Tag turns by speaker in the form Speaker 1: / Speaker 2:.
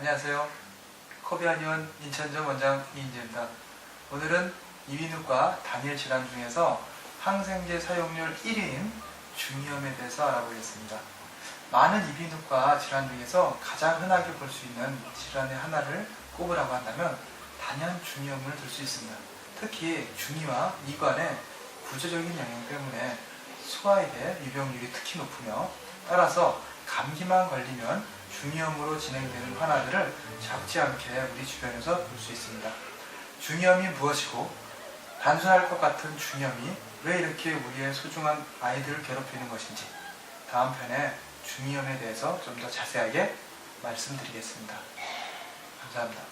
Speaker 1: 안녕하세요. 코비아니온 인천점 원장 이인재입니다. 오늘은 이비인후과 단일 질환 중에서 항생제 사용률 1위인 중이염에 대해서 알아보겠습니다. 많은 이비인후과 질환 중에서 가장 흔하게 볼 수 있는 질환의 하나를 꼽으라고 한다면 단연 중이염을 들 수 있습니다. 특히 중이와 이관의 구조적인 영향 때문에 소아에 대해 유병률이 특히 높으며 따라서 감기만 걸리면 중이염으로 진행되는 환아들을 적지 않게 우리 주변에서 볼 수 있습니다. 중이염이 무엇이고 단순할 것 같은 중이염이 왜 이렇게 우리의 소중한 아이들을 괴롭히는 것인지 다음 편에 중이염에 대해서 좀 더 자세하게 말씀드리겠습니다. 감사합니다.